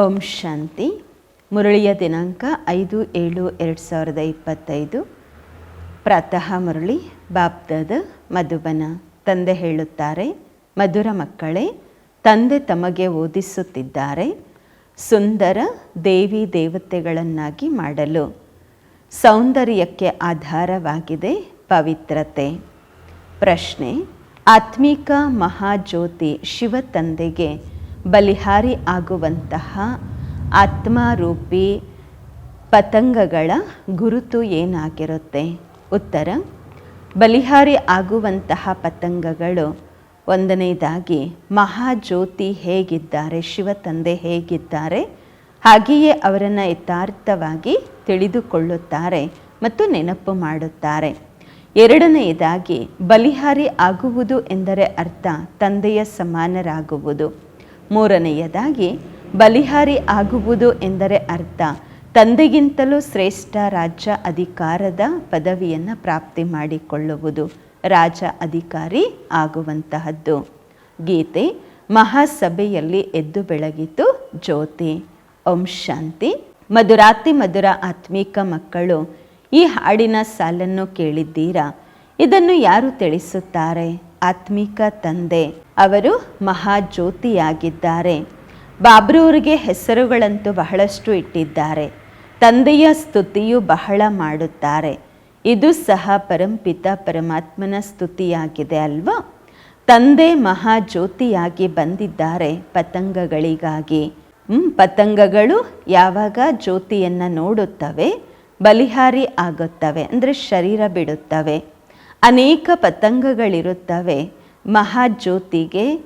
ಓಂ ಶಾಂತಿ. ಮುರಳಿಯ ದಿನಾಂಕ ಐದು ಏಳು ಎರಡು ಸಾವಿರದ ಇಪ್ಪತ್ತೈದು. ಪ್ರಾತಃ ಮುರಳಿ ಬಾಬ್ದದ ಮಧುಬನ. ತಂದೆ ಹೇಳುತ್ತಾರೆ, ಮಧುರ ಮಕ್ಕಳೇ, ತಂದೆ ತಮಗೆ ಓದಿಸುತ್ತಿದ್ದಾರೆ. ಸುಂದರ ದೇವಿ ದೇವತೆಗಳನ್ನಾಗಿ ಮಾಡಲು. ಸೌಂದರ್ಯಕ್ಕೆ ಆಧಾರವಾಗಿದೆ ಪವಿತ್ರತೆ. ಪ್ರಶ್ನೆ, ಆತ್ಮಿಕ ಮಹಾಜ್ಯೋತಿ ಶಿವ ತಂದೆಗೆ ಬಲಿಹಾರಿ ಆಗುವಂತಹ ಆತ್ಮಾರೂಪಿ ಪತಂಗಗಳ ಗುರುತು ಏನಾಗಿರುತ್ತೆ? ಉತ್ತರ, ಬಲಿಹಾರಿ ಆಗುವಂತಹ ಪತಂಗಗಳು ಒಂದನೇದಾಗಿ ಮಹಾಜ್ಯೋತಿ ಹೇಗಿದ್ದಾರೆ ಶಿವ ತಂದೆ ಹೇಗಿದ್ದಾರೆ, ಹಾಗೆಯೇ ಅವರನ್ನು ಯಥಾರ್ಥವಾಗಿ ತಿಳಿದುಕೊಳ್ಳುತ್ತಾರೆ ಮತ್ತು ನೆನಪು ಮಾಡುತ್ತಾರೆ. ಎರಡನೆಯದಾಗಿ ಬಲಿಹಾರಿ ಆಗುವುದು ಎಂದರೆ ಅರ್ಥ, ತಂದೆಯ ಸಮಾನರಾಗುವುದು. ಮೂರನೆಯದಾಗಿ, ಬಲಿಹಾರಿ ಆಗುವುದು ಎಂದರೆ ಅರ್ಥ. ತಂದೆಗಿಂತಲೂ ಶ್ರೇಷ್ಠ ರಾಜ್ಯ ಅಧಿಕಾರದ ಪದವಿಯನ್ನು ಪ್ರಾಪ್ತಿ ಮಾಡಿಕೊಳ್ಳುವುದು, ರಾಜ ಅಧಿಕಾರಿ ಆಗುವಂತಹದ್ದು. ಗೀತೆ, ಮಹಾಸಭೆಯಲ್ಲಿ ಎದ್ದು ಬೆಳಗಿತು ಜ್ಯೋತಿ. ಓಂ ಶಾಂತಿ. ಮಧುರಾತಿ ಮಧುರ ಆತ್ಮೀಕ ಮಕ್ಕಳು, ಈ ಹಾಡಿನ ಸಾಲನ್ನು ಕೇಳಿದ್ದೀರಾ? ಇದನ್ನು ಯಾರು ತಿಳಿಸುತ್ತಾರೆ? ಆತ್ಮಿಕ ತಂದೆ. ಅವರು ಮಹಾಜ್ಯೋತಿಯಾಗಿದ್ದಾರೆ. ಬಾಬ್ರೂರಿಗೆ ಹೆಸರುಗಳಂತೂ ಬಹಳಷ್ಟು ಇಟ್ಟಿದ್ದಾರೆ. ತಂದೆಯ ಸ್ತುತಿಯು ಬಹಳ ಮಾಡುತ್ತಾರೆ. ಇದು ಸಹ ಪರಂಪಿತ ಪರಮಾತ್ಮನ ಸ್ತುತಿಯಾಗಿದೆ ಅಲ್ವಾ? ತಂದೆ ಮಹಾಜ್ಯೋತಿಯಾಗಿ ಬಂದಿದ್ದಾರೆ ಪತಂಗಗಳಿಗಾಗಿ. ಪತಂಗಗಳು ಯಾವಾಗ ಜ್ಯೋತಿಯನ್ನು ನೋಡುತ್ತವೆ? ಬಲಿಹಾರಿ ಆಗುತ್ತವೆ, ಅಂದರೆ ಶರೀರ ಬಿಡುತ್ತವೆ. ಅನೇಕ ಪತಂಗಗಳಿರುತ್ತವೆ. ಮಹಾಜ್ಯೋತಿಗೆ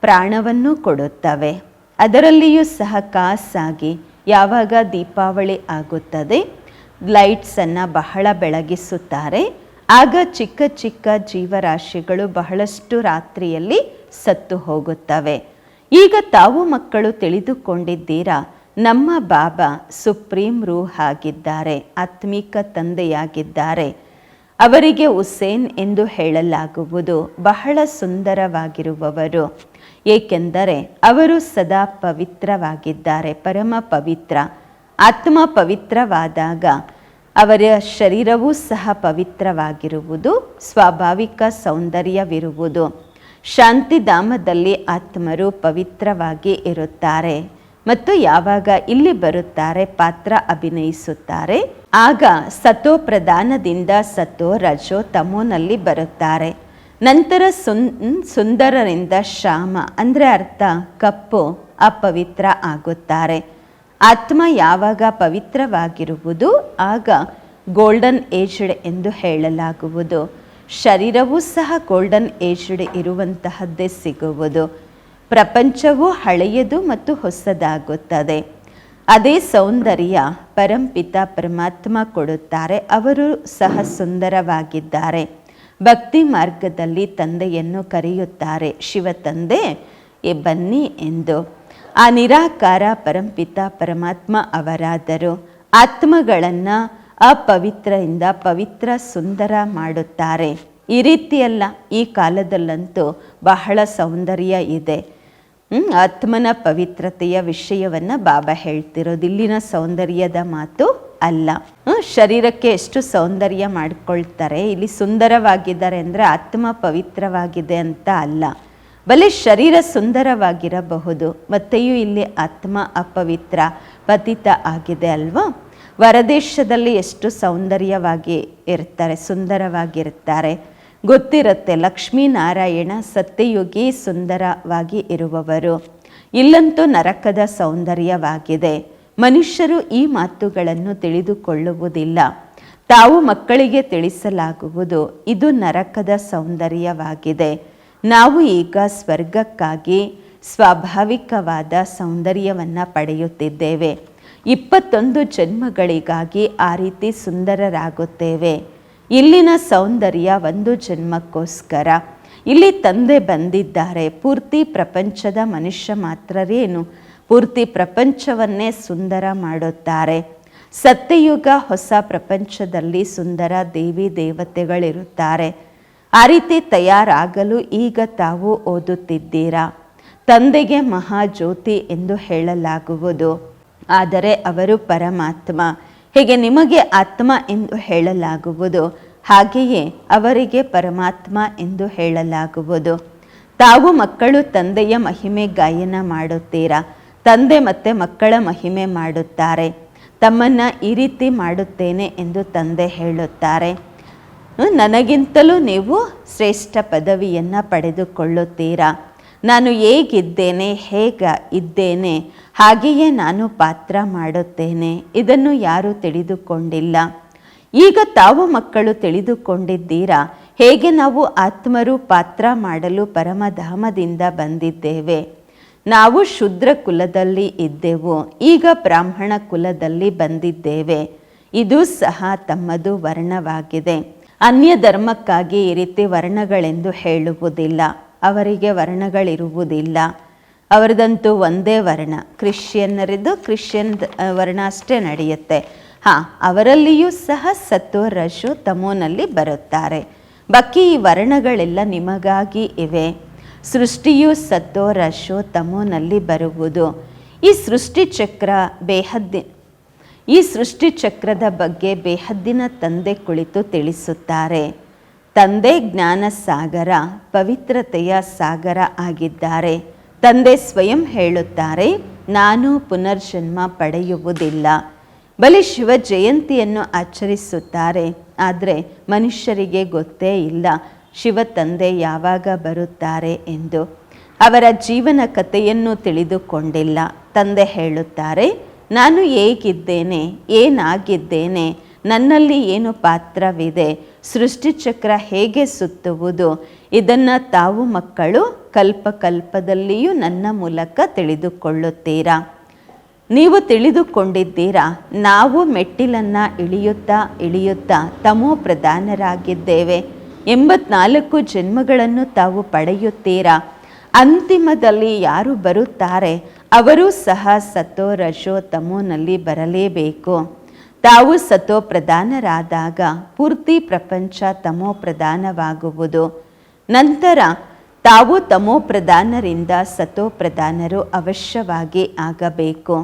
ಪ್ರಾಣವನ್ನು ಕೊಡುತ್ತವೆ. ಅದರಲ್ಲಿಯೂ ಸಹ ಕಾಸಾಗಿ ಯಾವಾಗ ದೀಪಾವಳಿ ಆಗುತ್ತದೆ? ಲೈಟ್ಸನ್ನು ಬಹಳ ಬೆಳಗಿಸುತ್ತಾರೆ. ಆಗ ಚಿಕ್ಕ ಚಿಕ್ಕ ಜೀವರಾಶಿಗಳು ಬಹಳಷ್ಟು ರಾತ್ರಿಯಲ್ಲಿ ಸತ್ತು ಹೋಗುತ್ತವೆ. ಈಗ ತಾವು ಮಕ್ಕಳು ತಿಳಿದುಕೊಂಡಿದ್ದೀರಾ? ನಮ್ಮ ಬಾಬಾ ಸುಪ್ರೀಂ ರೂಹ್ ಆಗಿದ್ದಾರೆ ಆತ್ಮಿಕ ತಂದೆಯಾಗಿದ್ದಾರೆ. ಅವರಿಗೆ ಹುಸೇನ್ ಎಂದು ಹೇಳಲಾಗುವುದು. ಬಹಳ ಸುಂದರವಾಗಿರುವವರು. ಏಕೆಂದರೆ ಅವರು ಸದಾ ಪವಿತ್ರವಾಗಿದ್ದಾರೆ, ಪರಮ ಪವಿತ್ರ. ಆತ್ಮ ಪವಿತ್ರವಾದಾಗ ಅವರ ಶರೀರವೂ ಸಹ ಪವಿತ್ರವಾಗಿರುವುದು, ಸ್ವಾಭಾವಿಕ ಸೌಂದರ್ಯವಿರುವುದು. ಶಾಂತಿಧಾಮದಲ್ಲಿ ಆತ್ಮರು ಪವಿತ್ರವಾಗಿ ಇರುತ್ತಾರೆ ಮತ್ತು ಯಾವಾಗ ಇಲ್ಲಿ ಬರುತ್ತಾರೆ, ಪಾತ್ರ ಅಭಿನಯಿಸುತ್ತಾರೆ. ಆಗ ಸತೋ ಪ್ರಧಾನದಿಂದ ಸತೋ ರಜೋ ತಮೋನಲ್ಲಿ ಬರುತ್ತಾರೆ. ನಂತರ ಸುನ್, ಸುಂದರರಿಂದ ಶ್ಯಾಮ, ಅಂದರೆ ಅರ್ಥ ಕಪ್ಪು, ಅಪವಿತ್ರ ಆಗುತ್ತಾರೆ. ಆತ್ಮ ಯಾವಾಗ ಪವಿತ್ರವಾಗಿರುವುದು, ಆಗ ಗೋಲ್ಡನ್ ಏಜ್ಡ್ ಎಂದು ಹೇಳಲಾಗುವುದು. ಶರೀರವೂ ಸಹ ಗೋಲ್ಡನ್ ಏಜ್ಡ್ ಇರುವಂತಹದ್ದೇ ಸಿಗುವುದು. ಪ್ರಪಂಚವು ಹಳೆಯದು ಮತ್ತು ಹೊಸದಾಗುತ್ತದೆ. ಅದೇ ಸೌಂದರ್ಯ ಪರಂಪಿತ ಪರಮಾತ್ಮ ಕೊಡುತ್ತಾರೆ. ಅವರು ಸಹ ಸುಂದರವಾಗಿದ್ದಾರೆ. ಭಕ್ತಿ ಮಾರ್ಗದಲ್ಲಿ ತಂದೆಯನ್ನು ಕರೆಯುತ್ತಾರೆ. ಶಿವ ತಂದೆ ಬನ್ನಿ ಎಂದು. ಆ ನಿರಾಕಾರ ಪರಂಪಿತ ಪರಮಾತ್ಮ ಅವರಾದರು. ಆತ್ಮಗಳನ್ನು ಅಪವಿತ್ರದಿಂದ ಪವಿತ್ರ ಸುಂದರ ಮಾಡುತ್ತಾರೆ. ಈ ರೀತಿಯಲ್ಲ ಈ ಕಾಲದಲ್ಲಂತೂ ಬಹಳ ಸೌಂದರ್ಯ ಇದೆ. ಆತ್ಮನ ಪವಿತ್ರತೆಯ ವಿಷಯವನ್ನು ಬಾಬಾ ಹೇಳ್ತಿರೋದು. ಇಲ್ಲಿನ ಸೌಂದರ್ಯದ ಮಾತು ಅಲ್ಲ. ಶರೀರಕ್ಕೆ ಎಷ್ಟು ಸೌಂದರ್ಯ ಮಾಡ್ಕೊಳ್ತಾರೆ, ಇಲ್ಲಿ ಸುಂದರವಾಗಿದ್ದಾರೆ ಅಂದರೆ ಆತ್ಮ ಪವಿತ್ರವಾಗಿದೆ ಅಂತ ಅಲ್ಲ. ಬಲೆ ಶರೀರ ಸುಂದರವಾಗಿರಬಹುದು, ಮತ್ತೆಯೂ ಇಲ್ಲಿ ಆತ್ಮ ಅಪವಿತ್ರ, ಪತಿತ ಆಗಿದೆ ಅಲ್ವಾ? ಹೊರದೇಶದಲ್ಲಿ ಎಷ್ಟು ಸೌಂದರ್ಯವಾಗಿ ಇರ್ತಾರೆ, ಸುಂದರವಾಗಿರ್ತಾರೆ. ಗೊತ್ತಿರುತ್ತೆ. ಲಕ್ಷ್ಮೀನಾರಾಯಣ ಸತ್ಯಯುಗಿ ಸುಂದರವಾಗಿ ಇರುವವರು. ಇಲ್ಲಂತೂ ನರಕದ ಸೌಂದರ್ಯವಾಗಿದೆ. ಮನುಷ್ಯರು ಈ ಮಾತುಗಳನ್ನು ತಿಳಿದುಕೊಳ್ಳುವುದಿಲ್ಲ. ತಾವು ಮಕ್ಕಳಿಗೆ ತಿಳಿಸಲಾಗುವುದು, ಇದು ನರಕದ ಸೌಂದರ್ಯವಾಗಿದೆ. ನಾವು ಈಗ ಸ್ವರ್ಗಕ್ಕಾಗಿ ಸ್ವಾಭಾವಿಕವಾದ ಸೌಂದರ್ಯವನ್ನು ಪಡೆಯುತ್ತಿದ್ದೇವೆ. ಇಪ್ಪತ್ತೊಂದು ಜನ್ಮಗಳಿಗಾಗಿ ಆ ರೀತಿ ಸುಂದರರಾಗುತ್ತೇವೆ. ಇಲ್ಲಿನ ಸೌಂದರ್ಯ ಒಂದು ಜನ್ಮಕ್ಕೋಸ್ಕರ. ಇಲ್ಲಿ ತಂದೆ ಬಂದಿದ್ದಾರೆ. ಪೂರ್ತಿ ಪ್ರಪಂಚದ ಮನುಷ್ಯ ಮಾತ್ರರೇನು? ಪೂರ್ತಿ ಪ್ರಪಂಚವನ್ನೇ ಸುಂದರ ಮಾಡುತ್ತಾರೆ. ಸತ್ಯಯುಗ ಹೊಸ ಪ್ರಪಂಚದಲ್ಲಿ ಸುಂದರ ದೇವಿ ದೇವತೆಗಳಿರುತ್ತಾರೆ. ಆ ರೀತಿ ತಯಾರಾಗಲು ಈಗ ತಾವು ಓದುತ್ತಿದ್ದೀರಾ? ತಂದೆಗೆ ಮಹಾಜ್ಯೋತಿ ಎಂದು ಹೇಳಲಾಗುವುದು. ಆದರೆ ಅವರು ಪರಮಾತ್ಮ. ಹೀಗೆ ನಿಮಗೆ ಆತ್ಮ ಎಂದು ಹೇಳಲಾಗುವುದು, ಹಾಗೆಯೇ ಅವರಿಗೆ ಪರಮಾತ್ಮ ಎಂದು ಹೇಳಲಾಗುವುದು. ತಾವು ಮಕ್ಕಳು, ತಂದೆಯ ಮಹಿಮೆ ಗಾಯನ ಮಾಡುತ್ತೀರಾ? ತಂದೆ ಮತ್ತೆ ಮಕ್ಕಳ ಮಹಿಮೆ ಮಾಡುತ್ತಾರೆ. ತಮ್ಮನ್ನ ಈ ರೀತಿ ಮಾಡುತ್ತೇನೆ ಎಂದು ತಂದೆ ಹೇಳುತ್ತಾರೆ. ನನಗಿಂತಲೂ ನೀವು ಶ್ರೇಷ್ಠ ಪದವಿಯನ್ನು ಪಡೆದುಕೊಳ್ಳುತ್ತೀರಾ? ನಾನು ಹೇಗಿದ್ದೇನೆ, ಹೇಗ ಇದ್ದೇನೆ, ಹಾಗೆಯೇ ನಾನು ಪಾತ್ರ ಮಾಡುತ್ತೇನೆ, ಇದನ್ನು ಯಾರೂ ತಿಳಿದುಕೊಂಡಿಲ್ಲ. ಈಗ ತಾವು ಮಕ್ಕಳು ತಿಳಿದುಕೊಂಡಿದ್ದೀರಾ? ಹೇಗೆ ನಾವು ಆತ್ಮರು ಪಾತ್ರ ಮಾಡಲು ಪರಮಧಾಮದಿಂದ ಬಂದಿದ್ದೇವೆ? ನಾವು ಶುದ್ರ ಕುಲದಲ್ಲಿ ಇದ್ದೆವು, ಈಗ ಬ್ರಾಹ್ಮಣ ಕುಲದಲ್ಲಿ ಬಂದಿದ್ದೇವೆ. ಇದು ಸಹ ತಮ್ಮದು ವರ್ಣವಾಗಿದೆ. ಅನ್ಯ ಧರ್ಮಕ್ಕಾಗಿ ಈ ರೀತಿ ವರ್ಣಗಳೆಂದು ಹೇಳುವುದಿಲ್ಲ. ಅವರಿಗೆ ವರ್ಣಗಳಿರುವುದಿಲ್ಲ. ಅವರದಂತೂ ಒಂದೇ ವರ್ಣ. ಕ್ರಿಶ್ಚಿಯನ್ನರಿದ್ದು ಕ್ರಿಶ್ಚಿಯನ್ ವರ್ಣ ಅಷ್ಟೇ ನಡೆಯುತ್ತೆ. ಹಾಂ, ಅವರಲ್ಲಿಯೂ ಸಹ ಸತ್ವ ರಶು ತಮೋನಲ್ಲಿ ಬರುತ್ತಾರೆ. ಬಾಕಿ ಈ ವರ್ಣಗಳೆಲ್ಲ ನಿಮಗಾಗಿ ಇವೆ. ಸೃಷ್ಟಿಯು ಸತ್ತೋ ರಶೋ ತಮೋನಲ್ಲಿ ಬರುವುದು. ಈ ಸೃಷ್ಟಿ ಚಕ್ರ ಬೇಹದ್ದಿ, ಈ ಸೃಷ್ಟಿ ಚಕ್ರದ ಬಗ್ಗೆ ಬೇಹದ್ದಿನ ತಂದೆ ಕುಳಿತು ತಿಳಿಸುತ್ತಾರೆ. ತಂದೆ ಜ್ಞಾನ ಸಾಗರ ಪವಿತ್ರತೆಯ ಸಾಗರ ಆಗಿದ್ದಾರೆ. ತಂದೆ ಸ್ವಯಂ ಹೇಳುತ್ತಾರೆ, ನಾನು ಪುನರ್ಜನ್ಮ ಪಡೆಯುವುದಿಲ್ಲ. ಬಲಿ ಶಿವ ಜಯಂತಿಯನ್ನು ಆಚರಿಸುತ್ತಾರೆ. ಆದರೆ ಮನುಷ್ಯರಿಗೆ ಗೊತ್ತೇ ಇಲ್ಲ ಶಿವ ತಂದೆ ಯಾವಾಗ ಬರುತ್ತಾರೆ ಎಂದು. ಅವರ ಜೀವನ ಕಥೆಯನ್ನು ತಿಳಿದುಕೊಂಡಿಲ್ಲ. ತಂದೆ ಹೇಳುತ್ತಾರೆ, ನಾನು ಹೇಗಿದ್ದೇನೆ, ಏನಾಗಿದ್ದೇನೆ ನನ್ನಲ್ಲಿ ಏನು ಪಾತ್ರವಿದೆ? ಸೃಷ್ಟಿಚಕ್ರ ಹೇಗೆ ಸುತ್ತುವುದು? ಇದನ್ನು ತಾವು ಮಕ್ಕಳು ಕಲ್ಪಕಲ್ಪದಲ್ಲಿಯೂ ನನ್ನ ಮೂಲಕ ತಿಳಿದುಕೊಳ್ಳುತ್ತೀರಾ? ನೀವು ತಿಳಿದುಕೊಂಡಿದ್ದೀರಾ? ನಾವು ಮೆಟ್ಟಿಲನ್ನು ಇಳಿಯುತ್ತಾ ಇಳಿಯುತ್ತಾ ತಮೋ ಪ್ರಧಾನರಾಗಿದ್ದೇವೆ. ಎಂಬತ್ನಾಲ್ಕು ಜನ್ಮಗಳನ್ನು ತಾವು ಪಡೆಯುತ್ತೀರಾ? ಅಂತಿಮದಲ್ಲಿ ಯಾರು ಬರುತ್ತಾರೆ? ಅವರೂ ಸಹ ಸತೋ ರಜೋ ತಮೋನಲ್ಲಿ ಬರಲೇಬೇಕು. ತಾವು ಸತೋ ಪ್ರಧಾನರಾದಾಗ ಪೂರ್ತಿ ಪ್ರಪಂಚ ತಮೋ ಪ್ರಧಾನವಾಗುವುದು ನಂತರ ತಾವು ತಮೋ ಪ್ರಧಾನರಿಂದ ಸತೋ ಪ್ರಧಾನರು ಅವಶ್ಯವಾಗಿ ಆಗಬೇಕು.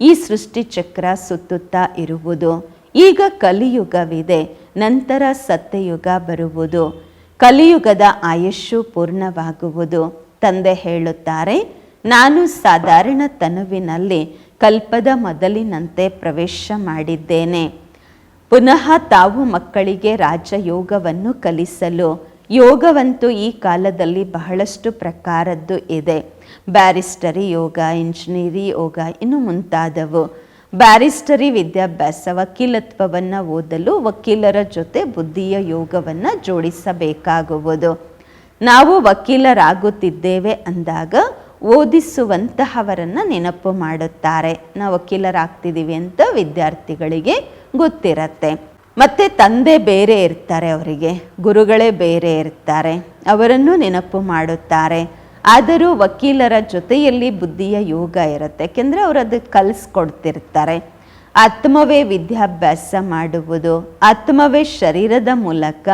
ಈ ಸೃಷ್ಟಿಚಕ್ರ ಸುತ್ತುತ್ತಾ ಇರುವುದು. ಈಗ ಕಲಿಯುಗವಿದೆ, ನಂತರ ಸತ್ಯಯುಗ ಬರುವುದು. ಕಲಿಯುಗದ ಆಯುಷ್ಯು ಪೂರ್ಣವಾಗುವುದು. ತಂದೆ ಹೇಳುತ್ತಾರೆ, ನಾನು ಸಾಧಾರಣ ತನುವಿನಲ್ಲಿ ಕಲ್ಪದ ಮೊದಲಿನಂತೆ ಪ್ರವೇಶ ಮಾಡಿದ್ದೇನೆ. ಪುನಃ ತಾವು ಮಕ್ಕಳಿಗೆ ರಾಜಯೋಗವನ್ನು ಕಲಿಸಲು, ಯೋಗವಂತೂ ಈ ಕಾಲದಲ್ಲಿ ಬಹಳಷ್ಟು ಪ್ರಕಾರದ್ದು ಇದೆ. ಬ್ಯಾರಿಸ್ಟರಿ ಯೋಗ, ಇಂಜಿನಿಯರಿ ಯೋಗ ಇನ್ನು ಮುಂತಾದವು. ಬ್ಯಾರಿಸ್ಟರಿ ವಿದ್ಯಾಭ್ಯಾಸ ವಕೀಲತ್ವವನ್ನು ಓದಲು ವಕೀಲರ ಜೊತೆ ಬುದ್ಧಿಯ ಯೋಗವನ್ನು ಜೋಡಿಸಬೇಕಾಗುವುದು. ನಾವು ವಕೀಲರಾಗುತ್ತಿದ್ದೇವೆ ಅಂದಾಗ ಓದಿಸುವಂತಹವರನ್ನು ನೆನಪು ಮಾಡುತ್ತಾರೆ. ನಾವು ವಕೀಲರಾಗ್ತಿದ್ದೀವಿ ಅಂತ ವಿದ್ಯಾರ್ಥಿಗಳಿಗೆ ಗೊತ್ತಿರತ್ತೆ. ಮತ್ತು ತಂದೆ ಬೇರೆ ಇರ್ತಾರೆ ಅವರಿಗೆ, ಗುರುಗಳೇ ಬೇರೆ ಇರ್ತಾರೆ, ಅವರನ್ನು ನೆನಪು ಮಾಡುತ್ತಾರೆ. ಆದರೂ ವಕೀಲರ ಜೊತೆಯಲ್ಲಿ ಬುದ್ಧಿಯ ಯೋಗ ಇರುತ್ತೆ. ಯಾಕೆಂದರೆ ಅವರು ಅದಕ್ಕೆ ಕಲಿಸ್ಕೊಡ್ತಿರ್ತಾರೆ. ಆತ್ಮವೇ ವಿದ್ಯಾಭ್ಯಾಸ ಮಾಡುವುದು, ಆತ್ಮವೇ ಶರೀರದ ಮೂಲಕ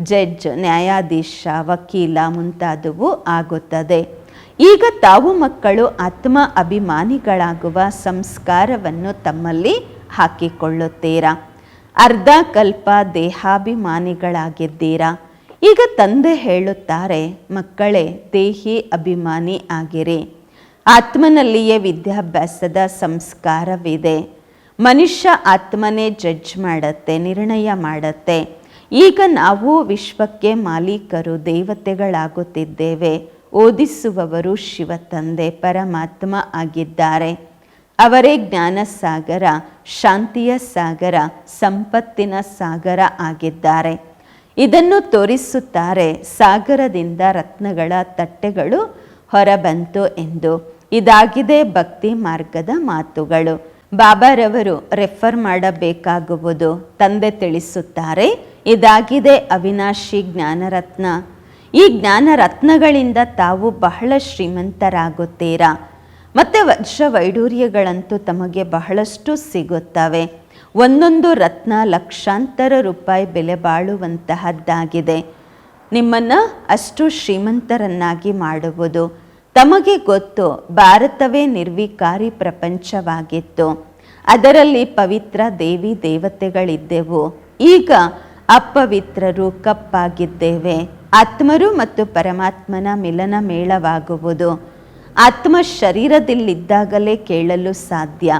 ಜಡ್ಜ್, ನ್ಯಾಯಾಧೀಶ, ವಕೀಲ ಮುಂತಾದವು ಆಗುತ್ತದೆ. ಈಗ ತಾವು ಮಕ್ಕಳು ಆತ್ಮ ಅಭಿಮಾನಿಗಳಾಗುವ ಸಂಸ್ಕಾರವನ್ನು ತಮ್ಮಲ್ಲಿ ಹಾಕಿಕೊಳ್ಳುತ್ತೀರಾ? ಅರ್ಧ ಕಲ್ಪ ದೇಹಾಭಿಮಾನಿಗಳಾಗಿದ್ದೀರಾ? ಈಗ ತಂದೆ ಹೇಳುತ್ತಾರೆ, ಮಕ್ಕಳೇ, ದೇಹಿ ಅಭಿಮಾನಿ ಆಗಿರಿ. ಆತ್ಮನಲ್ಲಿಯೇ ವಿದ್ಯಾಭ್ಯಾಸದ ಸಂಸ್ಕಾರವಿದೆ. ಮನುಷ್ಯ ಆತ್ಮನೇ ಜಡ್ಜ್ ಮಾಡತ್ತೆ, ನಿರ್ಣಯ ಮಾಡತ್ತೆ. ಈಗ ನಾವು ವಿಶ್ವಕ್ಕೆ ಮಾಲೀಕರು, ದೇವತೆಗಳಾಗುತ್ತಿದ್ದೇವೆ. ಓದಿಸುವವರು ಶಿವ ತಂದೆ ಪರಮಾತ್ಮ ಆಗಿದ್ದಾರೆ. ಅವರೇ ಜ್ಞಾನ ಸಾಗರ ಶಾಂತಿಯ ಸಾಗರ, ಸಂಪತ್ತಿನ ಸಾಗರ ಆಗಿದ್ದಾರೆ. ಇದನ್ನು ತೋರಿಸುತ್ತಾರೆ ಸಾಗರದಿಂದ ರತ್ನಗಳ ತಟ್ಟೆಗಳು ಹೊರಬಂತು ಎಂದು. ಇದಾಗಿದೆ ಭಕ್ತಿ ಮಾರ್ಗದ ಮಾತುಗಳು. ಬಾಬಾರವರು ರೆಫರ್ ಮಾಡಬೇಕಾಗುವುದು. ತಂದೆ ತಿಳಿಸುತ್ತಾರೆ, ಇದಾಗಿದೆ ಅವಿನಾಶಿ ಜ್ಞಾನರತ್ನ. ಈ ಜ್ಞಾನ ರತ್ನಗಳಿಂದ ತಾವು ಬಹಳ ಶ್ರೀಮಂತರಾಗುತ್ತೀರಾ? ಮತ್ತು ವಜ್ರ ವೈಡೂರ್ಯಗಳಂತೂ ತಮಗೆ ಬಹಳಷ್ಟು ಸಿಗುತ್ತವೆ. ಒಂದೊಂದು ರತ್ನ ಲಕ್ಷಾಂತರ ರೂಪಾಯಿ ಬೆಲೆ ಬಾಳುವಂತಹದ್ದಾಗಿದೆ. ನಿಮ್ಮನ್ನು ಅಷ್ಟು ಶ್ರೀಮಂತರನ್ನಾಗಿ ಮಾಡುವುದು ತಮಗೆ ಗೊತ್ತು. ಭಾರತವೇ ನಿರ್ವಿಕಾರಿ ಪ್ರಪಂಚವಾಗಿತ್ತು. ಅದರಲ್ಲಿ ಪವಿತ್ರ ದೇವಿ ದೇವತೆಗಳಿದ್ದೆವು. ಈಗ ಅಪವಿತ್ರರು ಕಪ್ಪಾಗಿದ್ದೇವೆ ಆತ್ಮರು ಮತ್ತು ಪರಮಾತ್ಮನ ಮಿಲನ ಮೇಳವಾಗುವುದು. ಆತ್ಮ ಶರೀರದಲ್ಲಿದ್ದಾಗಲೇ ಕೇಳಲು ಸಾಧ್ಯ.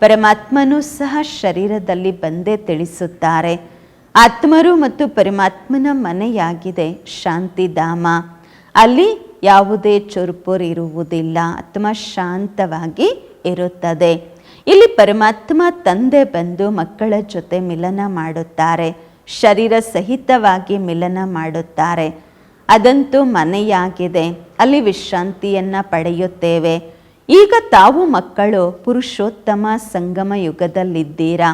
ಪರಮಾತ್ಮನು ಸಹ ಶರೀರದಲ್ಲಿ ಬಂದೇ ತಿಳಿಸುತ್ತಾರೆ. ಆತ್ಮರು ಮತ್ತು ಪರಮಾತ್ಮನ ಮನೆಯಾಗಿದೆ ಶಾಂತಿಧಾಮ. ಅಲ್ಲಿ ಯಾವುದೇ ಚುರುಪುರು ಇರುವುದಿಲ್ಲ ಆತ್ಮ ಶಾಂತವಾಗಿ ಇರುತ್ತದೆ. ಇಲ್ಲಿ ಪರಮಾತ್ಮ ತಂದೆ ಬಂದು ಮಕ್ಕಳ ಜೊತೆ ಮಿಲನ ಮಾಡುತ್ತಾರೆ. ಶರೀರ ಸಹಿತವಾಗಿ ಮಿಲನ ಮಾಡುತ್ತಾರೆ. ಅದಂತೂ ಮನೆಯಾಗಿದೆ. ಅಲ್ಲಿ ವಿಶ್ರಾಂತಿಯನ್ನು ಪಡೆಯುತ್ತೇವೆ. ಈಗ ತಾವು ಮಕ್ಕಳು, ಪುರುಷೋತ್ತಮ ಸಂಗಮ ಯುಗದಲ್ಲಿದ್ದೀರಾ?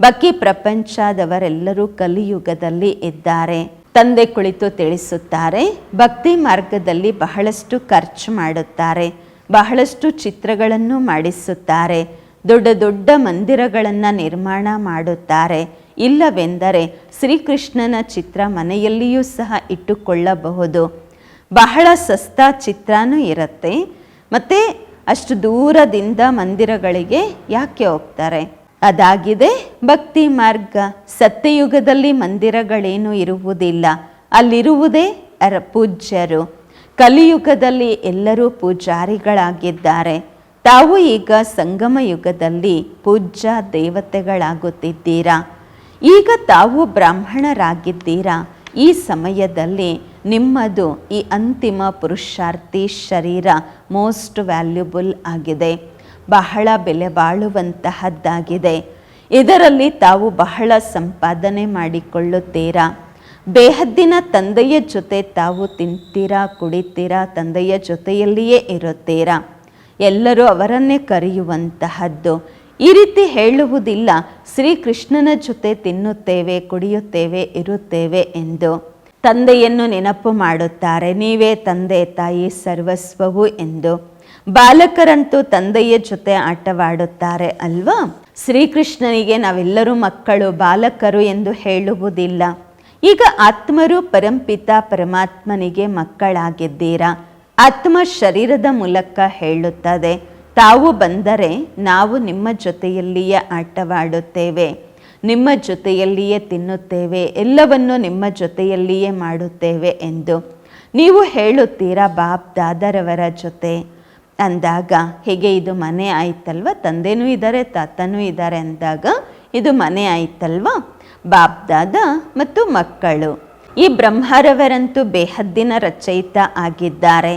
ಬಾಕಿ ಪ್ರಪಂಚದವರೆಲ್ಲರೂ ಕಲಿಯುಗದಲ್ಲಿ ಇದ್ದಾರೆ. ತಂದೆ ಕುಳಿತು ತಿಳಿಸುತ್ತಾರೆ, ಭಕ್ತಿ ಮಾರ್ಗದಲ್ಲಿ ಬಹಳಷ್ಟು ಖರ್ಚು ಮಾಡುತ್ತಾರೆ, ಬಹಳಷ್ಟು ಚಿತ್ರಗಳನ್ನು ಮಾಡಿಸುತ್ತಾರೆ, ದೊಡ್ಡ ದೊಡ್ಡ ಮಂದಿರಗಳನ್ನು ನಿರ್ಮಾಣ ಮಾಡುತ್ತಾರೆ ಇಲ್ಲವೆಂದರೆ ಶ್ರೀಕೃಷ್ಣನ ಚಿತ್ರ ಮನೆಯಲ್ಲಿಯೂ ಸಹ ಇಟ್ಟುಕೊಳ್ಳಬಹುದು. ಬಹಳ ಸಸ್ತಾ ಚಿತ್ರನೂ ಇರುತ್ತೆ. ಮತ್ತು ಅಷ್ಟು ದೂರದಿಂದ ಮಂದಿರಗಳಿಗೆ ಯಾಕೆ ಹೋಗ್ತಾರೆ? ಅದಾಗಿದೆ ಭಕ್ತಿ ಮಾರ್ಗ. ಸತ್ಯಯುಗದಲ್ಲಿ ಮಂದಿರಗಳೇನೂ ಇರುವುದಿಲ್ಲ. ಅಲ್ಲಿರುವುದೇ ಅರ ಪೂಜ್ಯರು. ಕಲಿಯುಗದಲ್ಲಿ ಎಲ್ಲರೂ ಪೂಜಾರಿಗಳಾಗಿದ್ದಾರೆ. ತಾವು ಈಗ ಸಂಗಮ ಯುಗದಲ್ಲಿ ಪೂಜ್ಯ ದೇವತೆಗಳಾಗುತ್ತಿದ್ದೀರಾ? ಈಗ ತಾವು ಬ್ರಾಹ್ಮಣರಾಗಿದ್ದೀರಾ? ಈ ಸಮಯದಲ್ಲಿ ನಿಮ್ಮದು ಈ ಅಂತಿಮ ಪುರುಷಾರ್ಥಿ ಶರೀರ ಮೋಸ್ಟ್ ವ್ಯಾಲ್ಯೂಬಲ್ ಆಗಿದೆ. ಬಹಳ ಬೆಲೆ ಬಾಳುವಂತಹದ್ದಾಗಿದೆ. ಇದರಲ್ಲಿ ತಾವು ಬಹಳ ಸಂಪಾದನೆ ಮಾಡಿಕೊಳ್ಳುತ್ತೀರಾ? ಬೇಹದ್ದಿನ ತಂದೆಯ ಜೊತೆ ತಾವು ತಿಂತೀರಾ, ಕುಡಿತೀರಾ, ತಂದೆಯ ಜೊತೆಯಲ್ಲಿಯೇ ಇರುತ್ತೀರಾ? ಎಲ್ಲರೂ ಅವರನ್ನೇ ಕರೆಯುವಂತಹದ್ದು. ಈ ರೀತಿ ಹೇಳುವುದಿಲ್ಲ. ಶ್ರೀಕೃಷ್ಣನ ಜೊತೆ ತಿನ್ನುತ್ತೇವೆ, ಕುಡಿಯುತ್ತೇವೆ, ಇರುತ್ತೇವೆ ಎಂದು ತಂದೆಯನ್ನು ನೆನಪು ಮಾಡುತ್ತಾರೆ. ನೀವೇ ತಂದೆ, ತಾಯಿ ಸರ್ವಸ್ವವು ಎಂದು ಬಾಲಕರಂತೂ ತಂದೆಯ ಜೊತೆ ಆಟವಾಡುತ್ತಾರೆ ಅಲ್ವಾ? ಶ್ರೀಕೃಷ್ಣನಿಗೆ ನಾವೆಲ್ಲರೂ ಮಕ್ಕಳು, ಬಾಲಕರು ಎಂದು ಹೇಳುವುದಿಲ್ಲ. ಈಗ ಆತ್ಮರು ಪರಂಪಿತ ಪರಮಾತ್ಮನಿಗೆ ಮಕ್ಕಳಾಗಿದ್ದೀರಾ? ಆತ್ಮ ಶರೀರದ ಮೂಲಕ ಹೇಳುತ್ತದೆ. ತಾವು ಬಂದರೆ ನಾವು ನಿಮ್ಮ ಜೊತೆಯಲ್ಲಿಯೇ ಆಟವಾಡುತ್ತೇವೆ, ನಿಮ್ಮ ಜೊತೆಯಲ್ಲಿಯೇ ತಿನ್ನುತ್ತೇವೆ, ಎಲ್ಲವನ್ನು ನಿಮ್ಮ ಜೊತೆಯಲ್ಲಿಯೇ ಮಾಡುತ್ತೇವೆ ಎಂದು ನೀವು ಹೇಳುತ್ತೀರಾ ಬಾಪ್ ದಾದರವರ ಜೊತೆ? ಅಂದಾಗ, ಹೇಗೆ ಇದು ಮನೆ ಆಯ್ತಲ್ವ? ತಂದೆನೂ ಇದ್ದಾರೆ, ತಾತನೂ ಇದ್ದಾರೆ ಅಂದಾಗ ಇದು ಮನೆ ಆಯ್ತಲ್ವ? ಬಾಪ್ ದಾದ ಮತ್ತು ಮಕ್ಕಳು. ಈ ಬ್ರಹ್ಮರವರಂತೂ ಬೇಹದ್ದಿನ ರಚಯಿತ ಆಗಿದ್ದಾರೆ.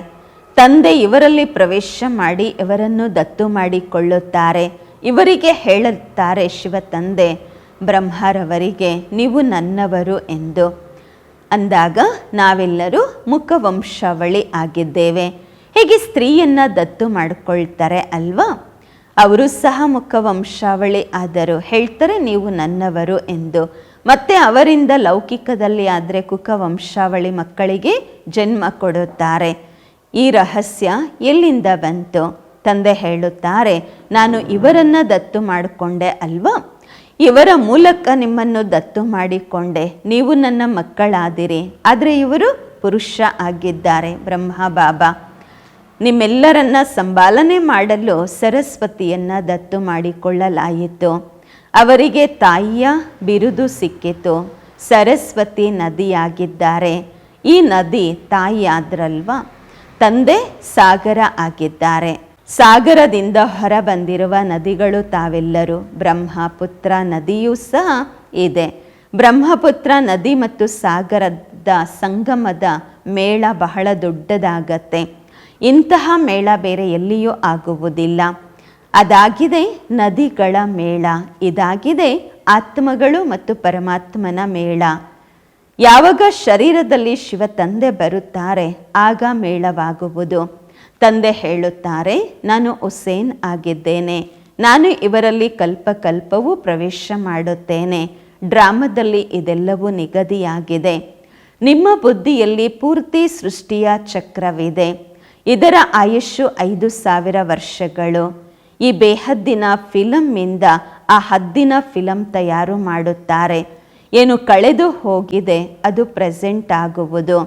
ತಂದೆ ಇವರಲ್ಲಿ ಪ್ರವೇಶ ಮಾಡಿ ಇವರನ್ನು ದತ್ತು ಮಾಡಿಕೊಳ್ಳುತ್ತಾರೆ. ಇವರಿಗೆ ಹೇಳುತ್ತಾರೆ, ಶಿವ ತಂದೆ, ಬ್ರಹ್ಮರವರಿಗೆ ನೀವು ನನ್ನವರು ಎಂದು. ಅಂದಾಗ ನಾವೆಲ್ಲರೂ ಮುಖವಂಶಾವಳಿ ಆಗಿದ್ದೇವೆ. ಹೇಗೆ ಸ್ತ್ರೀಯನ್ನು ದತ್ತು ಮಾಡಿಕೊಳ್ತಾರೆ ಅಲ್ವಾ? ಅವರು ಸಹ ಮುಖವಂಶಾವಳಿ ಆದರು ಹೇಳ್ತಾರೆ, ನೀವು ನನ್ನವರು ಎಂದು. ಮತ್ತೆ ಅವರಿಂದ ಲೌಕಿಕದಲ್ಲಿ ಆದರೆ ಕುಖವಂಶಾವಳಿ ಮಕ್ಕಳಿಗೆ ಜನ್ಮ ಕೊಡುತ್ತಾರೆ. ಈ ರಹಸ್ಯ ಎಲ್ಲಿಂದ ಬಂತು? ತಂದೆ ಹೇಳುತ್ತಾರೆ, ನಾನು ಇವರನ್ನ ದತ್ತು ಮಾಡಿಕೊಂಡೆ ಅಲ್ವಾ? ಇವರ ಮೂಲಕ ನಿಮ್ಮನ್ನು ದತ್ತು ಮಾಡಿಕೊಂಡೆ. ನೀವು ನನ್ನ ಮಕ್ಕಳಾದಿರಿ. ಆದರೆ ಇವರು ಪುರುಷ ಆಗಿದ್ದಾರೆ ಬ್ರಹ್ಮ ಬಾಬಾ. ನಿಮ್ಮೆಲ್ಲರನ್ನ ಸಂಭಾಲನೆ ಮಾಡಲು ಸರಸ್ವತಿಯನ್ನು ದತ್ತು ಮಾಡಿಕೊಳ್ಳಲಾಯಿತು. ಅವರಿಗೆ ತಾಯಿಯ ಬಿರುದು ಸಿಕ್ಕಿತು. ಸರಸ್ವತಿ ನದಿಯಾಗಿದ್ದಾರೆ. ಈ ನದಿ ತಾಯಿ ಆದ್ರಲ್ವಾ ತಂದೆ ಸಾಗರ ಆಗಿದ್ದಾರೆ. ಸಾಗರದಿಂದ ಹೊರಬಂದಿರುವ ನದಿಗಳು ತಾವೆಲ್ಲರೂ ಬ್ರಹ್ಮಪುತ್ರ ನದಿಯೂ ಸಹ ಇದೆ. ಬ್ರಹ್ಮಪುತ್ರ ನದಿ ಮತ್ತು ಸಾಗರದ ಸಂಗಮದ ಮೇಳ ಬಹಳ ದೊಡ್ಡದಾಗತ್ತೆ. ಇಂತಹ ಮೇಳ ಬೇರೆ ಎಲ್ಲಿಯೂ ಆಗುವುದಿಲ್ಲ. ಅದಾಗಿದೆ ನದಿಗಳ ಮೇಳ. ಇದಾಗಿದೆ ಆತ್ಮಗಳು ಮತ್ತು ಪರಮಾತ್ಮನ ಮೇಳ. ಯಾವಾಗ ಶರೀರದಲ್ಲಿ ಶಿವ ತಂದೆ ಬರುತ್ತಾರೆ, ಆಗ ಮೇಳವಾಗುವುದು. ತಂದೆ ಹೇಳುತ್ತಾರೆ, ನಾನು ಹುಸೇನ್ ಆಗಿದ್ದೇನೆ. ನಾನು ಇವರಲ್ಲಿ ಕಲ್ಪ ಕಲ್ಪವೂ ಪ್ರವೇಶ ಮಾಡುತ್ತೇನೆ. ಡ್ರಾಮದಲ್ಲಿ ಇದೆಲ್ಲವೂ ನಿಗದಿಯಾಗಿದೆ. ನಿಮ್ಮ ಬುದ್ಧಿಯಲ್ಲಿ ಪೂರ್ತಿ ಸೃಷ್ಟಿಯ ಚಕ್ರವಿದೆ. ಇದರ ಆಯುಷ್ಯು ಐದು ಸಾವಿರ ವರ್ಷಗಳು. ಈ ಬೇಹದ್ದಿನ ಫಿಲಮ್ಮಿಂದ ಆ ಹದ್ದಿನ ಫಿಲಂ ತಯಾರು ಮಾಡುತ್ತಾರೆ. ಏನು ಕಳೆದು ಹೋಗಿದೆ, ಅದು ಪ್ರೆಸೆಂಟ್ ಆಗುವುದು.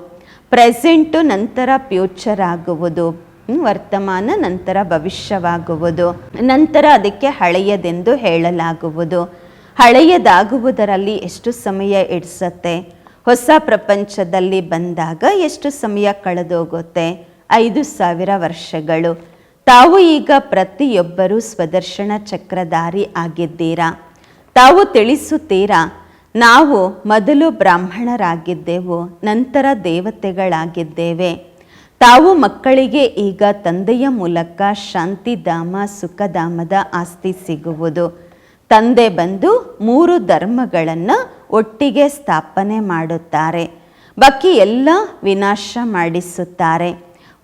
ಪ್ರೆಸೆಂಟು ನಂತರ ಫ್ಯೂಚರ್ ಆಗುವುದು. ವರ್ತಮಾನ ನಂತರ ಭವಿಷ್ಯವಾಗುವುದು. ನಂತರ ಅದಕ್ಕೆ ಹಳೆಯದೆಂದು ಹೇಳಲಾಗುವುದು. ಹಳೆಯದಾಗುವುದರಲ್ಲಿ ಎಷ್ಟು ಸಮಯ ಇಡಿಸತ್ತೆ? ಹೊಸ ಪ್ರಪಂಚದಲ್ಲಿ ಬಂದಾಗ ಎಷ್ಟು ಸಮಯ ಕಳೆದೋಗುತ್ತೆ? ಐದು ಸಾವಿರ ವರ್ಷಗಳು. ತಾವು ಈಗ ಪ್ರತಿಯೊಬ್ಬರೂ ಸ್ವದರ್ಶನ ಚಕ್ರಧಾರಿ ಆಗಿದ್ದೀರಾ? ತಾವು ತಿಳಿಸುತ್ತೀರಾ? ನಾವು ಮೊದಲು ಬ್ರಾಹ್ಮಣರಾಗಿದ್ದೆವು, ನಂತರ ದೇವತೆಗಳಾಗಿದ್ದೇವೆ. ತಾವು ಮಕ್ಕಳಿಗೆ ಈಗ ತಂದೆಯ ಮೂಲಕ ಶಾಂತಿಧಾಮ, ಸುಖಧಾಮದ ಆಸ್ತಿ ಸಿಗುವುದು. ತಂದೆ ಬಂದು ಮೂರು ಧರ್ಮಗಳನ್ನು ಒಟ್ಟಿಗೆ ಸ್ಥಾಪನೆ ಮಾಡುತ್ತಾರೆ. ಬಾಕಿ ಎಲ್ಲ ವಿನಾಶ ಮಾಡಿಸುತ್ತಾರೆ.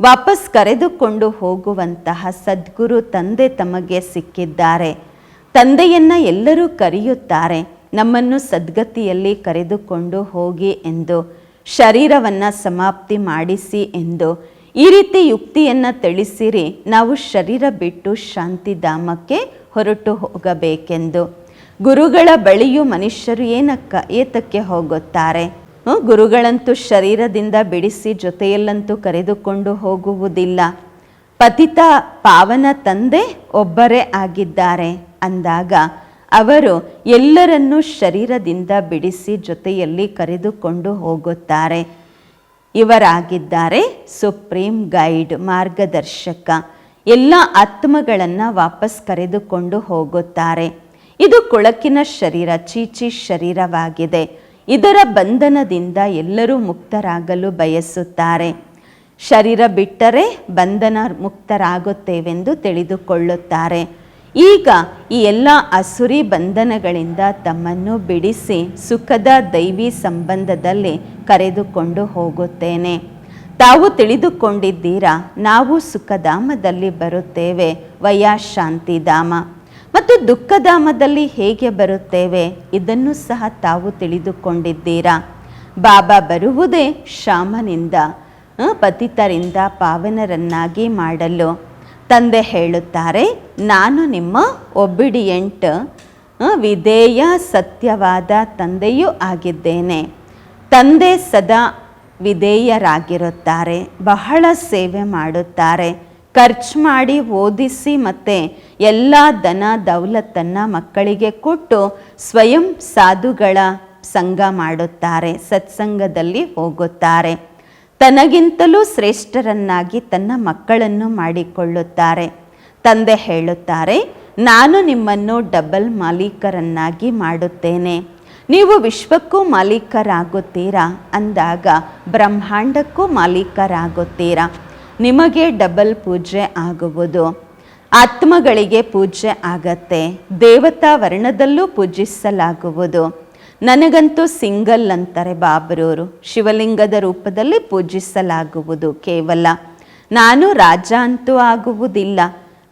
ವಾಪಸ್ ಕರೆದುಕೊಂಡು ಹೋಗುವಂತಹ ಸದ್ಗುರು ತಂದೆ ತಮಗೆ ಸಿಕ್ಕಿದ್ದಾರೆ. ತಂದೆಯನ್ನು ಎಲ್ಲರೂ ಕರೆಯುತ್ತಾರೆ. ನಮ್ಮನ್ನು ಸದ್ಗತಿಯಲ್ಲಿ ಕರೆದುಕೊಂಡು ಹೋಗಿ ಎಂದು, ಶರೀರವನ್ನು ಸಮಾಪ್ತಿ ಮಾಡಿಸಿ ಎಂದು, ಈ ರೀತಿ ಯುಕ್ತಿಯನ್ನು ತಿಳಿಸಿರಿ. ನಾವು ಶರೀರ ಬಿಟ್ಟು ಶಾಂತಿಧಾಮಕ್ಕೆ ಹೊರಟು ಹೋಗಬೇಕೆಂದು. ಗುರುಗಳ ಬಳಿಯೂ ಮನುಷ್ಯರು ಏನಕ್ಕ ಏತಕ್ಕೆ ಹೋಗುತ್ತಾರೆ? ಗುರುಗಳಂತೂ ಶರೀರದಿಂದ ಬಿಡಿಸಿ ಜೊತೆಯಲ್ಲಂತೂ ಕರೆದುಕೊಂಡು ಹೋಗುವುದಿಲ್ಲ. ಪತಿತ ಪಾವನ ತಂದೆ ಒಬ್ಬರೇ ಆಗಿದ್ದಾರೆ. ಅಂದಾಗ ಅವರು ಎಲ್ಲರನ್ನೂ ಶರೀರದಿಂದ ಬಿಡಿಸಿ ಜೊತೆಯಲ್ಲಿ ಕರೆದುಕೊಂಡು ಹೋಗುತ್ತಾರೆ. ಇವರಾಗಿದ್ದಾರೆ ಸುಪ್ರೀಂ ಗೈಡ್, ಮಾರ್ಗದರ್ಶಕ. ಎಲ್ಲ ಆತ್ಮಗಳನ್ನು ವಾಪಸ್ ಕರೆದುಕೊಂಡು ಹೋಗುತ್ತಾರೆ. ಇದು ಕೊಳಕಿನ ಶರೀರ, ಚೀಚಿ ಶರೀರವಾಗಿದೆ. ಇದರ ಬಂಧನದಿಂದ ಎಲ್ಲರೂ ಮುಕ್ತರಾಗಲು ಬಯಸುತ್ತಾರೆ. ಶರೀರ ಬಿಟ್ಟರೆ ಬಂಧನ ಮುಕ್ತರಾಗುತ್ತೇವೆಂದು ತಿಳಿದುಕೊಳ್ಳುತ್ತಾರೆ. ಈಗ ಈ ಎಲ್ಲ ಅಸುರಿ ಬಂಧನಗಳಿಂದ ತಮ್ಮನ್ನು ಬಿಡಿಸಿ ಸುಖದ ದೈವಿ ಸಂಬಂಧದಲ್ಲಿ ಕರೆದುಕೊಂಡು ಹೋಗುತ್ತೇನೆ. ತಾವು ತಿಳಿದುಕೊಂಡಿದ್ದೀರಾ, ನಾವು ಸುಖಧಾಮದಲ್ಲಿ ಬರುತ್ತೇವೆ ವಯಾ ಶಾಂತಿಧಾಮ ಮತ್ತು ದುಃಖಧಾಮದಲ್ಲಿ ಹೇಗೆ ಬರುತ್ತೇವೆ, ಇದನ್ನು ಸಹ ತಾವು ತಿಳಿದುಕೊಂಡಿದ್ದೀರಾ. ಬಾಬಾ ಬರುವುದೇ ಶಾಮನಿಂದ ಪತಿತರಿಂದ ಪಾವನರನ್ನಾಗಿ ಮಾಡಲು. ತಂದೆ ಹೇಳುತ್ತಾರೆ, ನಾನು ನಿಮ್ಮ ಒಬಿಡಿಯಂಟ್ ವಿಧೇಯ ಸತ್ಯವಾದ ತಂದೆಯೂ ಆಗಿದ್ದೇನೆ. ತಂದೆ ಸದಾ ವಿಧೇಯರಾಗಿರುತ್ತಾರೆ, ಬಹಳ ಸೇವೆ ಮಾಡುತ್ತಾರೆ. ಖರ್ಚು ಮಾಡಿ ಓದಿಸಿ ಮತ್ತೆ ಎಲ್ಲ ದನ ದೌಲತ್ತನ್ನು ಮಕ್ಕಳಿಗೆ ಕೊಟ್ಟು ಸ್ವಯಂ ಸಾಧುಗಳ ಸಂಘ ಮಾಡುತ್ತಾರೆ, ಸತ್ಸಂಗದಲ್ಲಿ ಹೋಗುತ್ತಾರೆ. ತನಗಿಂತಲೂ ಶ್ರೇಷ್ಠರನ್ನಾಗಿ ತನ್ನ ಮಕ್ಕಳನ್ನು ಮಾಡಿಕೊಳ್ಳುತ್ತಾರೆ. ತಂದೆ ಹೇಳುತ್ತಾರೆ, ನಾನು ನಿಮ್ಮನ್ನು ಡಬಲ್ ಮಾಲೀಕರನ್ನಾಗಿ ಮಾಡುತ್ತೇನೆ. ನೀವು ವಿಶ್ವಕ್ಕೂ ಮಾಲೀಕರಾಗುತ್ತೀರಾ? ಅಂದಾಗ, ಬ್ರಹ್ಮಾಂಡಕ್ಕೂ ಮಾಲೀಕರಾಗುತ್ತೀರಾ? ನಿಮಗೆ ಡಬಲ್ ಪೂಜೆ ಆಗುವುದು. ಆತ್ಮಗಳಿಗೆ ಪೂಜೆ ಆಗತ್ತೆ. ದೇವತಾ ವರ್ಣದಲ್ಲೂ ಪೂಜಿಸಲಾಗುವುದು. ನನಗಂತೂ ಸಿಂಗಲ್ ಅಂತಾರೆ ಬಾಬರವರು ಶಿವಲಿಂಗದ ರೂಪದಲ್ಲಿ ಪೂಜಿಸಲಾಗುವುದು ಕೇವಲ. ನಾನು ರಾಜ ಅಂತೂ ಆಗುವುದಿಲ್ಲ.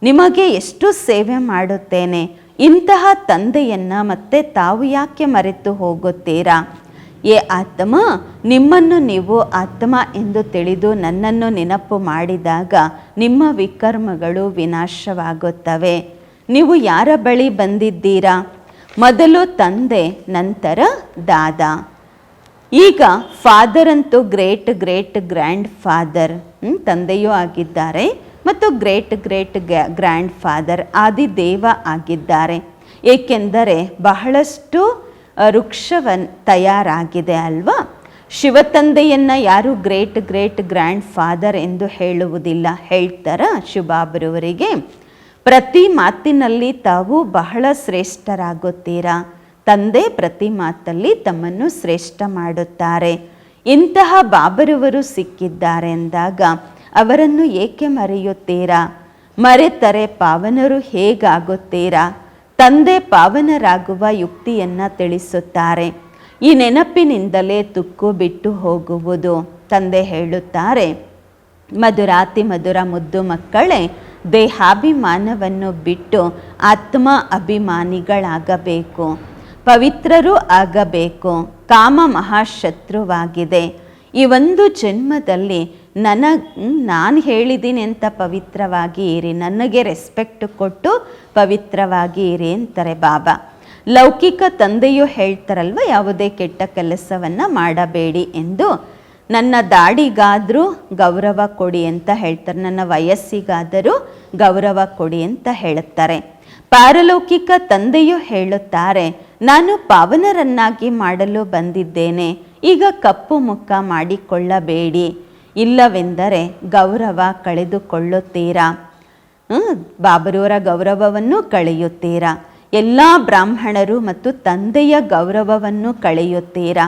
ನಿಮಗೆ ಎಷ್ಟು ಸೇವೆ ಮಾಡುತ್ತೇನೆ? ಇಂತಹ ತಂದೆಯನ್ನ ಮತ್ತೆ ತಾವು ಯಾಕೆ ಮರೆತು ಹೋಗುತ್ತೀರಾ? ಏ ಆತ್ಮ, ನಿಮ್ಮನ್ನು ನೀವು ಆತ್ಮ ಎಂದು ತಿಳಿದು ನನ್ನನ್ನು ನೆನಪು ಮಾಡಿದಾಗ ನಿಮ್ಮ ವಿಕರ್ಮಗಳು ವಿನಾಶವಾಗುತ್ತವೆ. ನೀವು ಯಾರ ಬಳಿ ಬಂದಿದ್ದೀರಾ? ಮೊದಲು ತಂದೆ, ನಂತರ ದಾದ. ಈಗ ಫಾದರ್ ಅಂತೂ ಗ್ರೇಟ್ ಗ್ರೇಟ್ ಗ್ರ್ಯಾಂಡ್ ಫಾದರ್ ತಂದೆಯೂ ಆಗಿದ್ದಾರೆ ಮತ್ತು ಗ್ರೇಟ್ ಗ್ರೇಟ್ ಗ್ರ್ಯಾಂಡ್ ಫಾದರ್ ಆದಿದೇವ ಆಗಿದ್ದಾರೆ. ಏಕೆಂದರೆ ಬಹಳಷ್ಟು ವೃಕ್ಷವನ್ ತಯಾರಾಗಿದೆ ಅಲ್ವಾ? ಶಿವತಂದೆಯನ್ನು ಯಾರು ಗ್ರೇಟ್ ಗ್ರೇಟ್ ಗ್ರ್ಯಾಂಡ್ ಫಾದರ್ ಎಂದು ಹೇಳುವುದಿಲ್ಲ. ಹೇಳ್ತಾರ ಶಿವಬಾಬರವರಿಗೆ ಪ್ರತಿ ಮಾತಿನಲ್ಲಿ ತಾವು ಬಹಳ ಶ್ರೇಷ್ಠರಾಗುತ್ತೀರಾ? ತಂದೆ ಪ್ರತಿ ಮಾತಲ್ಲಿ ತಮ್ಮನ್ನು ಶ್ರೇಷ್ಠ ಮಾಡುತ್ತಾರೆ. ಇಂತಹ ಬಾಬರವರು ಸಿಕ್ಕಿದ್ದಾರೆ ಎಂದಾಗ ಅವರನ್ನು ಏಕೆ ಮರೆಯುತ್ತೀರಾ? ಮರೆತರೆ ಪಾವನರು ಹೇಗಾಗುತ್ತೀರಾ? ತಂದೆ ಪಾವನರಾಗುವ ಯುಕ್ತಿಯನ್ನ ತಿಳಿಸುತ್ತಾರೆ. ಈ ನೆನಪಿನಿಂದಲೇ ತುಕ್ಕು ಬಿಟ್ಟು ಹೋಗುವುದು. ತಂದೆ ಹೇಳುತ್ತಾರೆ, ಮಧುರಾತಿ ಮಧುರ ಮುದ್ದು ಮಕ್ಕಳೇ ದೇಹಾಭಿಮಾನವನ್ನು ಬಿಟ್ಟು ಆತ್ಮ ಅಭಿಮಾನಿಗಳಾಗಬೇಕು. ಪವಿತ್ರರೂ ಆಗಬೇಕು. ಕಾಮ ಮಹಾಶತ್ರುವಾಗಿದೆ. ಈ ಒಂದು ಜನ್ಮದಲ್ಲಿ ನನ, ನಾನು ಹೇಳಿದ್ದೀನಿ ಅಂತ ಪವಿತ್ರವಾಗಿ ಇರಿ. ನನಗೆ ರೆಸ್ಪೆಕ್ಟ್ ಕೊಟ್ಟು ಪವಿತ್ರವಾಗಿ ಇರಿ ಅಂತಾರೆ ಬಾಬಾ. ಲೌಕಿಕ ತಂದೆಯು ಹೇಳ್ತಾರಲ್ವ, ಯಾವುದೇ ಕೆಟ್ಟ ಕೆಲಸವನ್ನು ಮಾಡಬೇಡಿ ಎಂದು ನನ್ನ ದಾಡಿಗಾದರೂ ಗೌರವ ಕೊಡಿ ಅಂತ ಹೇಳ್ತಾರೆ. ನನ್ನ ವಯಸ್ಸಿಗಾದರೂ ಗೌರವ ಕೊಡಿ ಅಂತ ಹೇಳುತ್ತಾರೆ. ಪಾರಲೌಕಿಕ ತಂದೆಯು ಹೇಳುತ್ತಾರೆ, ನಾನು ಪಾವನರನ್ನಾಗಿ ಮಾಡಲು ಬಂದಿದ್ದೇನೆ. ಈಗ ಕಪ್ಪು ಮುಖ ಮಾಡಿಕೊಳ್ಳಬೇಡಿ. ಇಲ್ಲವೆಂದರೆ ಗೌರವ ಕಳೆದುಕೊಳ್ಳುತ್ತೀರಾ? ಬಾಬರವರ ಗೌರವವನ್ನು ಕಳೆಯುತ್ತೀರಾ? ಎಲ್ಲ ಬ್ರಾಹ್ಮಣರು ಮತ್ತು ತಂದೆಯ ಗೌರವವನ್ನು ಕಳೆಯುತ್ತೀರಾ?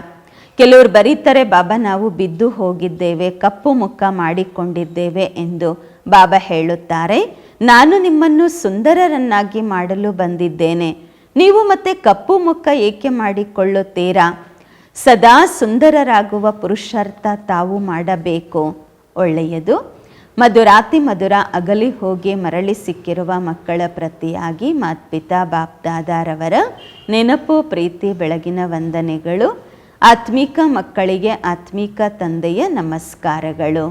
ಕೆಲವರು ಬರೀತಾರೆ, ಬಾಬಾ, ನಾವು ಬಿದ್ದು ಹೋಗಿದ್ದೇವೆ, ಕಪ್ಪು ಮುಖ ಮಾಡಿಕೊಂಡಿದ್ದೇವೆ ಎಂದು ಬಾಬಾ ಹೇಳುತ್ತಾರೆ. ನಾನು ನಿಮ್ಮನ್ನು ಸುಂದರರನ್ನಾಗಿ ಮಾಡಲು ಬಂದಿದ್ದೇನೆ. ನೀವು ಮತ್ತೆ ಕಪ್ಪು ಮುಖ ಏಕೆ ಮಾಡಿಕೊಳ್ಳುತ್ತೀರಾ? ಸದಾ ಸುಂದರರಾಗುವ ಪುರುಷಾರ್ಥ ತಾವು ಮಾಡಬೇಕು. ಒಳ್ಳೆಯದು. ಮಧುರಾತಿ ಮಧುರ ಅಗಲಿ ಹೋಗಿ ಮರಳಿ ಸಿಕ್ಕಿರುವ ಮಕ್ಕಳ ಪ್ರತಿಯಾಗಿ ಮಾತ್ಪಿತಾ, ಬಾಪ್ದಾದಾರವರ ನೆನಪು, ಪ್ರೀತಿ, ಬೆಳಗಿನ ವಂದನೆಗಳು. ಆತ್ಮಿಕ ಮಕ್ಕಳಿಗೆ ಆತ್ಮಿಕ ತಂದೆಯ ನಮಸ್ಕಾರಗಳು.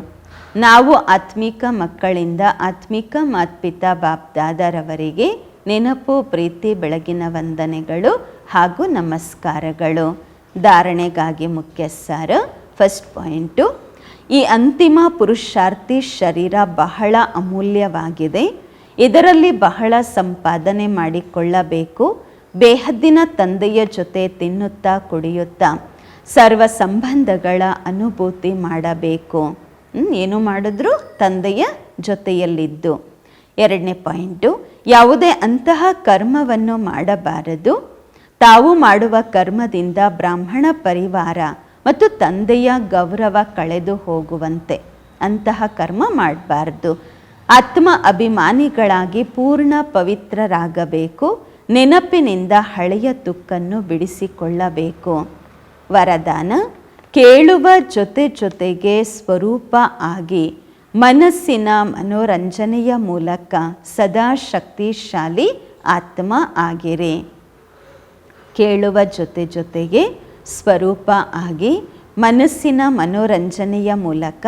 ನಾವು ಆತ್ಮಿಕ ಮಕ್ಕಳಿಂದ ಆತ್ಮಿಕ ಮಾತ್ಪಿತಾ ಬಾಪ್ದಾದರವರಿಗೆ ನೆನಪು, ಪ್ರೀತಿ, ಬೆಳಗಿನ ವಂದನೆಗಳು ಹಾಗೂ ನಮಸ್ಕಾರಗಳು. ಧಾರಣೆಗಾಗಿ ಮುಖ್ಯ ಸಾರ ಫಸ್ಟ್ ಪಾಯಿಂಟು. ಈ ಅಂತಿಮ ಪುರುಷಾರ್ಥಿ ಶರೀರ ಬಹಳ ಅಮೂಲ್ಯವಾಗಿದೆ. ಇದರಲ್ಲಿ ಬಹಳ ಸಂಪಾದನೆ ಮಾಡಿಕೊಳ್ಳಬೇಕು. ಬೇಹದ್ದಿನ ತಂದೆಯ ಜೊತೆ ತಿನ್ನುತ್ತಾ ಕುಡಿಯುತ್ತಾ ಸರ್ವ ಸಂಬಂಧಗಳ ಅನುಭೂತಿ ಮಾಡಬೇಕು. ಏನು ಮಾಡಿದ್ರು? ತಂದೆಯ ಜೊತೆಯಲ್ಲಿದ್ದು. ಎರಡನೇ ಪಾಯಿಂಟು, ಯಾವುದೇ ಅಂತಹ ಕರ್ಮವನ್ನು ಮಾಡಬಾರದು. ತಾವು ಮಾಡುವ ಕರ್ಮದಿಂದ ಬ್ರಾಹ್ಮಣ ಪರಿವಾರ ಮತ್ತು ತಂದೆಯ ಗೌರವ ಕಳೆದು ಹೋಗುವಂತೆ. ಅಂತಹ ಕರ್ಮ ಮಾಡಬಾರ್ದು. ಆತ್ಮ ಅಭಿಮಾನಿಗಳಾಗಿ ಪೂರ್ಣ ಪವಿತ್ರರಾಗಬೇಕು. ನೆನಪಿನಿಂದ ಹಳೆಯ ತುಕ್ಕನ್ನು ಬಿಡಿಸಿಕೊಳ್ಳಬೇಕು. ವರದಾನ ಕೇಳುವ ಜೊತೆ ಜೊತೆಗೆ ಸ್ವರೂಪ ಆಗಿ ಮನಸ್ಸಿನ ಮನೋರಂಜನೆಯ ಮೂಲಕ ಸದಾ ಶಕ್ತಿಶಾಲಿ ಆತ್ಮ ಆಗಿರಿ. ಕೇಳುವ ಜೊತೆ ಜೊತೆಗೆ ಸ್ವರೂಪ ಆಗಿ ಮನಸ್ಸಿನ ಮನೋರಂಜನೆಯ ಮೂಲಕ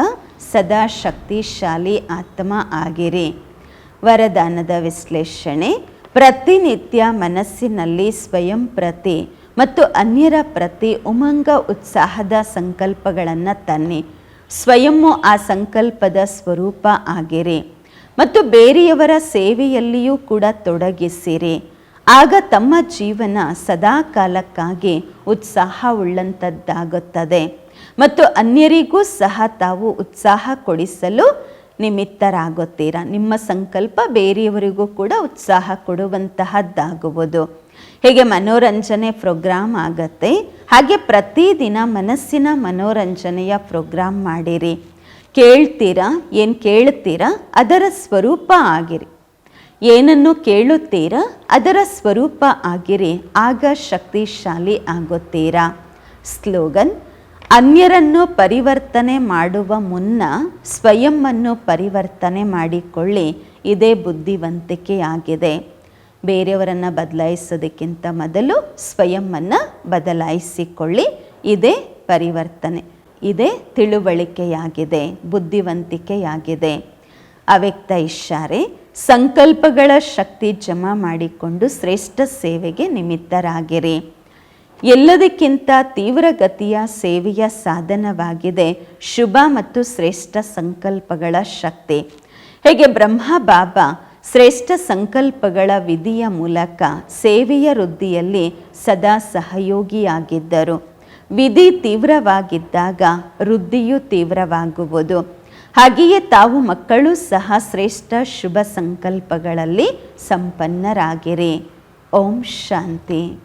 ಸದಾ ಶಕ್ತಿಶಾಲಿ ಆತ್ಮ ಆಗಿರಿ. ವರದಾನದ ವಿಶ್ಲೇಷಣೆ ಪ್ರತಿನಿತ್ಯ ಮನಸ್ಸಿನಲ್ಲಿ ಸ್ವಯಂ ಪ್ರತಿ ಮತ್ತು ಅನ್ಯರ ಪ್ರತಿ ಉಮಂಗ ಉತ್ಸಾಹದ ಸಂಕಲ್ಪಗಳನ್ನು ತನ್ನಿ. ಸ್ವಯಂ ಆ ಸಂಕಲ್ಪದ ಸ್ವರೂಪ ಆಗಿರಿ. ಮತ್ತು ಬೇರೆಯವರ ಸೇವೆಯಲ್ಲಿಯೂ ಕೂಡ ತೊಡಗಿಸಿರಿ. ಆಗ ತಮ್ಮ ಜೀವನ ಸದಾ ಕಾಲಕ್ಕಾಗಿ ಉತ್ಸಾಹವುಳ್ಳಂಥದ್ದಾಗುತ್ತದೆ ಮತ್ತು ಅನ್ಯರಿಗೂ ಸಹ ತಾವು ಉತ್ಸಾಹ ಕೊಡಿಸಲು ನಿಮಿತ್ತರಾಗುತ್ತೀರಾ. ನಿಮ್ಮ ಸಂಕಲ್ಪ ಬೇರೆಯವರಿಗೂ ಕೂಡ ಉತ್ಸಾಹ ಕೊಡುವಂತಹದ್ದಾಗುವುದು. ಹೇಗೆ ಮನೋರಂಜನೆ ಪ್ರೋಗ್ರಾಮ್ ಆಗತ್ತೆ? ಹಾಗೆ ಪ್ರತಿದಿನ ಮನಸ್ಸಿನ ಮನೋರಂಜನೆಯ ಪ್ರೋಗ್ರಾಮ್ ಮಾಡಿರಿ. ಕೇಳ್ತೀರಾ? ಏನು ಕೇಳ್ತೀರಾ? ಅದರ ಸ್ವರೂಪ ಆಗಿರಿ. ಏನನ್ನು ಕೇಳುತ್ತೀರಾ? ಅದರ ಸ್ವರೂಪ ಆಗಿರಿ. ಆಗ ಶಕ್ತಿಶಾಲಿ ಆಗುತ್ತೀರಾ? ಸ್ಲೋಗನ್, ಅನ್ಯರನ್ನು ಪರಿವರ್ತನೆ ಮಾಡುವ ಮುನ್ನ ಸ್ವಯಂ ಅನ್ನು ಪರಿವರ್ತನೆ ಮಾಡಿಕೊಳ್ಳಿ. ಇದೇ ಬುದ್ಧಿವಂತಿಕೆಯಾಗಿದೆ. ಬೇರೆಯವರನ್ನು ಬದಲಾಯಿಸೋದಕ್ಕಿಂತ ಮೊದಲು ಸ್ವಯಂವನ್ನು ಬದಲಾಯಿಸಿಕೊಳ್ಳಿ. ಇದೇ ಪರಿವರ್ತನೆ. ಇದೇ ತಿಳುವಳಿಕೆಯಾಗಿದೆ, ಬುದ್ಧಿವಂತಿಕೆಯಾಗಿದೆ. ಅವ್ಯಕ್ತ ಇಷಾರೆ ಸಂಕಲ್ಪಗಳ ಶಕ್ತಿ ಜಮಾ ಮಾಡಿಕೊಂಡು ಶ್ರೇಷ್ಠ ಸೇವೆಗೆ ನಿಮಿತ್ತರಾಗಿರಿ. ಎಲ್ಲದಕ್ಕಿಂತ ತೀವ್ರಗತಿಯ ಸೇವೆಯ ಸಾಧನವಾಗಿದೆ, ಶುಭ ಮತ್ತು ಶ್ರೇಷ್ಠ ಸಂಕಲ್ಪಗಳ ಶಕ್ತಿ. ಹೇಗೆ ಬ್ರಹ್ಮ, ಬಾಬಾ ಶ್ರೇಷ್ಠ ಸಂಕಲ್ಪಗಳ ವಿಧಿಯ ಮೂಲಕ ಸೇವೆಯ ವೃದ್ಧಿಯಲ್ಲಿ ಸದಾ ಸಹಯೋಗಿಯಾಗಿದ್ದರು. ವಿಧಿ ತೀವ್ರವಾಗಿದ್ದಾಗ ವೃದ್ಧಿಯು ತೀವ್ರವಾಗುವುದು. ಹಾಗೆಯೇ ತಾವು ಮಕ್ಕಳು ಸಹ ಶ್ರೇಷ್ಠ ಶುಭ ಸಂಕಲ್ಪಗಳಲ್ಲಿ ಸಂಪನ್ನರಾಗಿರಿ. ಓಂ ಶಾಂತಿ.